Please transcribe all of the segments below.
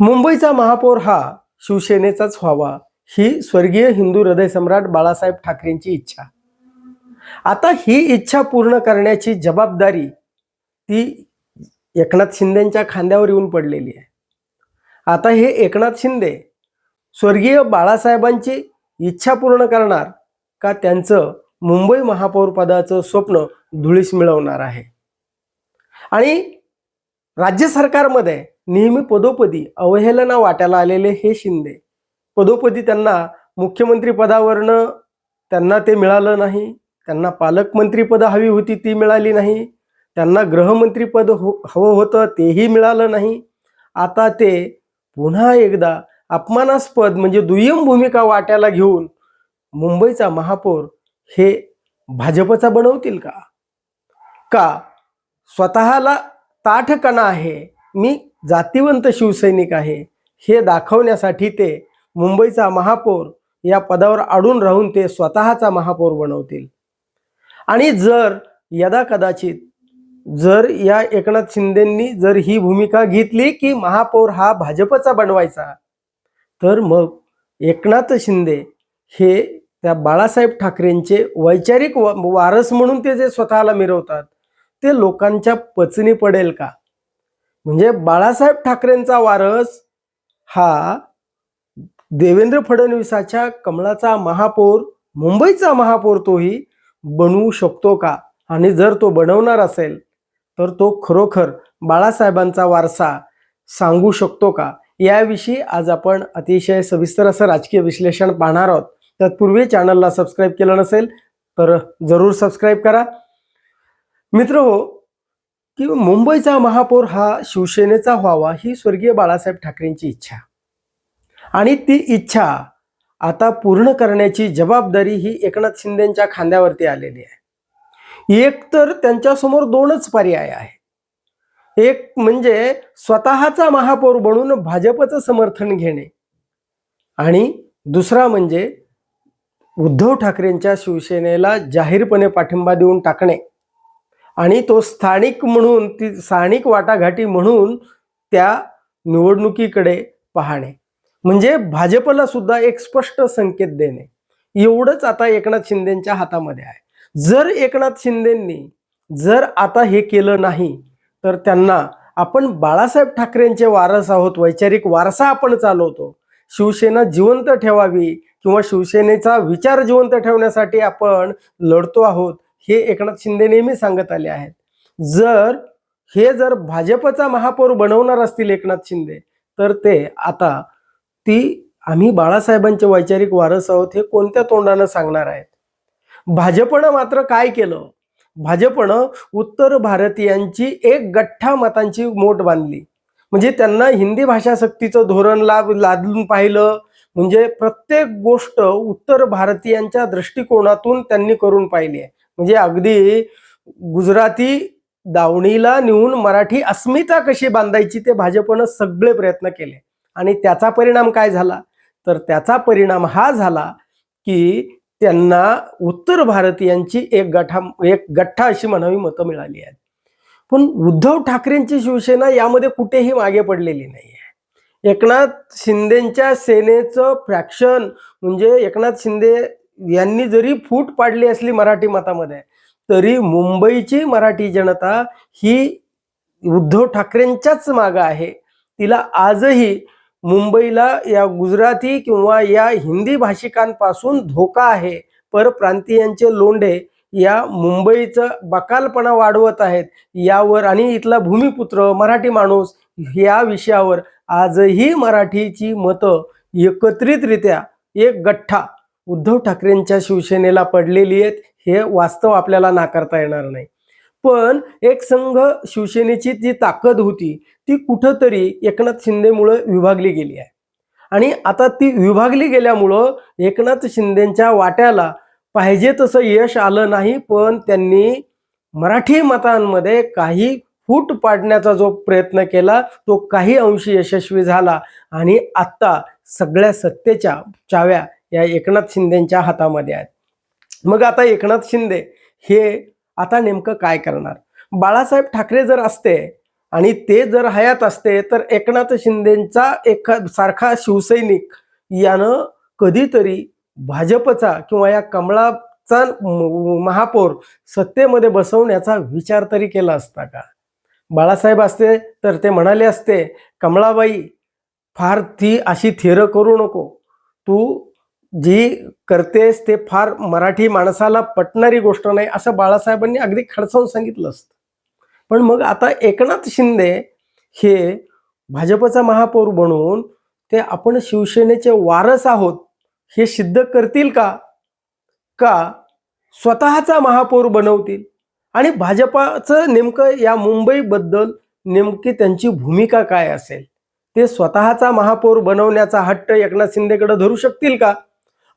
मुंबईचा महापौर हा शिवसेनेचाच व्हावा ही स्वर्गीय हिंदू हृदय सम्राट बाळासाहेब ठाकरेंची इच्छा. आता ही इच्छा पूर्ण करण्याची जबाबदारी ती एकनाथ शिंदेच्या खांद्यावर येऊन पडलेली आहे. आता हे एकनाथ शिंदे स्वर्गीय बाळासाहेबांची इच्छा पूर्ण करणार का त्यांचं मुंबई महापौरपदाचं स्वप्न धुळीस मिळवणार आहे? आणि राज्य सरकारमध्ये नेहमी पदोपदी अवहेलना वाट्याला आलेले हे शिंदे. पदोपदी त्यांना मुख्यमंत्री पदावरनं त्यांना ते मिळालं नाही त्यांना पालकमंत्रीपद हवी होती ती मिळाली नाही त्यांना गृहमंत्रीपद हो हवं होतं तेही मिळालं नाही. आता ते पुन्हा एकदा अपमानास्पद म्हणजे दुय्यम भूमिका वाट्याला घेऊन मुंबईचा महापौर हे भाजपचा बनवतील का? का स्वतःला ताठकणा आहे? मी जातिवंत शिवसैनिक आहे. हे दाखवण्यासाठी ते मुंबईचा महापौर या पदावर अडून राहून ते स्वतःचा महापौर बनवतील. आणि जर यदा कदाचित जर या एकनाथ शिंदेंनी जर ही भूमिका घेतली की महापौर हा भाजपचा बनवायचा तर मग एकनाथ शिंदे हे त्या बाळासाहेब ठाकरेंचे वैचारिक वारस म्हणून ते जे स्वतःला मिरवतात ते लोकांच्या पचनी पडेल का? म्हणजे बाळासाहेब ठाकरेंचा वारस हा देवेंद्र फडणवीसाच्या कमळाचा महापौर मुंबईचा महापौर तोही बनवू शकतो का? आणि जर तो बनवणार असेल तर तो खरोखर बाळासाहेबांचा वारसा सांगू शकतो का? याविषयी आज आपण अतिशय सविस्तर असं राजकीय विश्लेषण पाहणार आहोत. तत्पूर्वी चॅनलला सबस्क्राईब केलं नसेल तर जरूर सबस्क्राईब करा. मित्र हो की मुंबईचा महापौर हा शिवसेनेचा व्हावा ही स्वर्गीय बाळासाहेब ठाकरेंची इच्छा. आणि ती इच्छा आता पूर्ण करण्याची जबाबदारी ही एकनाथ शिंदेच्या खांद्यावरती आलेली आहे. एक तर त्यांच्यासमोर दोनच पर्याय आहे एक म्हणजे स्वतःचा महापौर बनून भाजपचं समर्थन घेणे. आणि दुसरा म्हणजे उद्धव ठाकरेंच्या शिवसेनेला जाहीरपणे पाठिंबा देऊन टाकणे. आणि तो स्थानिक म्हणून ती स्थानिक वाटाघाटी म्हणून त्या निवडणुकीकडे पाहणे. म्हणजे भाजपला सुद्धा एक स्पष्ट संकेत देणे. एवढंच आता एकनाथ शिंदेच्या हातामध्ये आहे. जर एकनाथ शिंदेंनी जर आता हे केलं नाही तर त्यांना आपण बाळासाहेब ठाकरेंचे वारस आहोत वैचारिक वारसा आपण चालवतो. शिवसेना जिवंत ठेवावी किंवा शिवसेनेचा विचार जिवंत ठेवण्यासाठी आपण लढतो आहोत हे एकनाथ शिंदे नेहमी सांगत आले आहेत. जर हे जर भाजपचा महापौर बनवणार असतील एकनाथ शिंदे तर ते आता ती आम्ही बाळासाहेबांचे वैचारिक वारस आहोत हे कोणत्या तोंडानं सांगणार आहेत? भाजपनं मात्र काय केलं? भाजपनं उत्तर भारतीयांची एक गठ्ठा मतांची मोठ बांधली. म्हणजे त्यांना हिंदी भाषा सक्तीचं धोरण लाभ लादून पाहिलं. म्हणजे प्रत्येक गोष्ट उत्तर भारतीयांच्या दृष्टिकोनातून त्यांनी करून पाहिली आहे. म्हणजे अगदी गुजराती दावणीला नेऊन मराठी अस्मिता कशी बांधायची ते भाजपनं सगळे प्रयत्न केले. आणि त्याचा परिणाम काय झाला? तर त्याचा परिणाम हा झाला की त्यांना उत्तर भारतीयांची एक गठा एक गठ्ठा अशी म्हणावी मतं मिळाली आहेत. पण उद्धव ठाकरेंची शिवसेना यामध्ये कुठेही मागे पडलेली नाही आहे एकनाथ शिंदेच्या सेनेचं फ्रॅक्शन म्हणजे एकनाथ शिंदे यांनी जरी फूट पाडली असली मराठी मतामध्ये तरी मुंबईची मराठी जनता ही उद्धव ठाकरेंच्याच मागं आहे. तिला आजही मुंबईला या गुजराती किंवा या हिंदी भाषिकांपासून धोका आहे. परप्रांतीयांचे लोंढे या मुंबईचं बकालपणा वाढवत आहेत. यावर आणि इथला भूमिपुत्र मराठी माणूस या विषयावर आजही मराठीची मतं एकत्रितरित्या एक गठ्ठा उद्धव ठाकरेंच्या शिवसेनेला पडलेली आहेत हे वास्तव आपल्याला नाकारता येणार नाही. पण एक संघ शिवसेनेची जी ताकद होती ती कुठंतरी एकनाथ शिंदेमुळं विभागली गेली आहे. आणि आता ती विभागली गेल्यामुळं एकनाथ शिंदेच्या वाट्याला पाहिजे तसं यश आलं नाही पण त्यांनी मराठी मतांमध्ये काही फूट पाडण्याचा जो प्रयत्न केला तो काही अंशी यशस्वी झाला. आणि आत्ता सगळ्या सत्तेच्या चाव्या या एकनाथ शिंदेच्या हातामध्ये आहेत. मग आता एकनाथ शिंदे हे आता नेमकं काय करणार? बाळासाहेब ठाकरे जर असते आणि ते जर हयात असते तर एकनाथ शिंदेचा एक सारखा शिवसैनिक यानं कधीतरी भाजपचा किंवा या कमळाचा महापौर सत्तेमध्ये बसवण्याचा विचार तरी केला असता का? बाळासाहेब असते तर ते म्हणाले असते कमळाबाई फार ती अशी थेरं करू नको. तू जी करतेस ते फार मराठी माणसाला पटणारी गोष्ट नाही असं बाळासाहेबांनी अगदी खडसावून सांगितलं असतं. पण मग आता एकनाथ शिंदे हे भाजपचा महापौर बनवून ते आपण शिवसेनेचे वारस आहोत हे सिद्ध करतील का? का स्वतःचा महापौर बनवतील? आणि भाजपाचं नेमकं या मुंबईबद्दल नेमकी त्यांची भूमिका काय असेल? ते स्वतःचा महापौर बनवण्याचा हट्ट एकनाथ शिंदेकडे धरू शकतील का?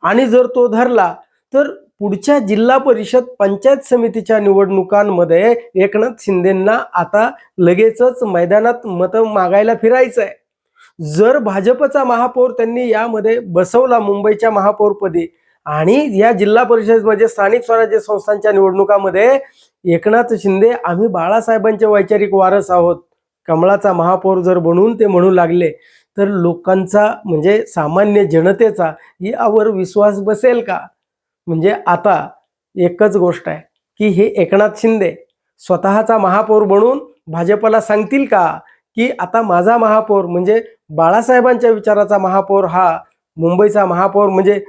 आणि जर तो धरला तर पुढच्या जिल्हा परिषद पंचायत समितीच्या निवडणुकांमध्ये एकनाथ शिंदेंना आता लगेचच मैदानात मतं मागायला फिरायचं आहे जर भाजपचा महापौर त्यांनी यामध्ये बसवला मुंबईच्या महापौरपदी आणि या जिल्हा परिषद म्हणजे स्थानिक स्वराज्य संस्थांच्या निवडणुकामध्ये एकनाथ शिंदे आम्ही बाळासाहेबांचे वैचारिक वारस आहोत. कमळाचा महापौर जर बनवून ते म्हणू लागले तर लोकांचा म्हणजे सामान्य जनतेचा यावर विश्वास बसेल का? म्हणजे आता एकच गोष्ट आहे की हे एकनाथ शिंदे स्वतःचा महापौर बनून भाजपला सांगतील का? की आता माझा महापौर म्हणजे बाळासाहेबांच्या विचाराचा महापौर हा मुंबईचा महापौर म्हणजे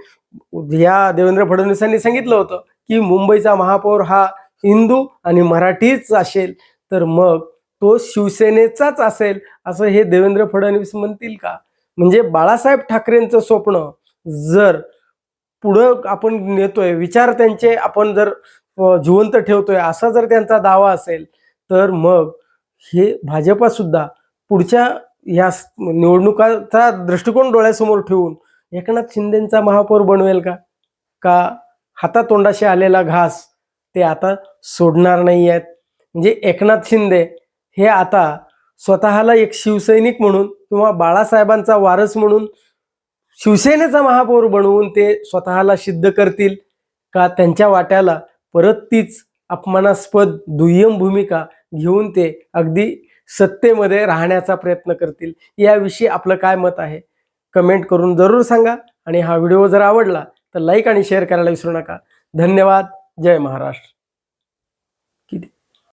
या देवेंद्र फडणवीसांनी सांगितलं होतं की मुंबईचा महापौर हा हिंदू आणि मराठीच असेल. तर मग तो शिवसेनेचाच असेल असं हे देवेंद्र फडणवीस म्हणतील का? म्हणजे बाळासाहेब ठाकरेंचं स्वप्न जर पुढं आपण नेतोय विचार त्यांचे आपण जर जिवंत ठेवतोय असा जर त्यांचा दावा असेल तर मग हे भाजपा सुद्धा पुढच्या या निवडणुकाचा दृष्टिकोन डोळ्यासमोर ठेवून एकनाथ शिंदेचा महापौर बनवेल का? का हातातोंडाशी आलेला घास ते आता सोडणार नाही आहेत म्हणजे एकनाथ शिंदे हे आता स्वतःला एक शिवसैनिक म्हणून किंवा बाळासाहेबांचा वारस म्हणून शिवसेनेचा महापौर बनवून ते स्वतःला सिद्ध करतील का त्यांच्या वाट्याला परत तीच अपमानास्पद दुय्यम भूमिका घेऊन ते अगदी सत्तेमध्ये राहण्याचा प्रयत्न करतील? याविषयी आपलं काय मत आहे? कमेंट करून जरूर सांगा आणि हा व्हिडिओ जर आवडला तर लाईक आणि शेअर करायला विसरू नका. धन्यवाद. जय महाराष्ट्र.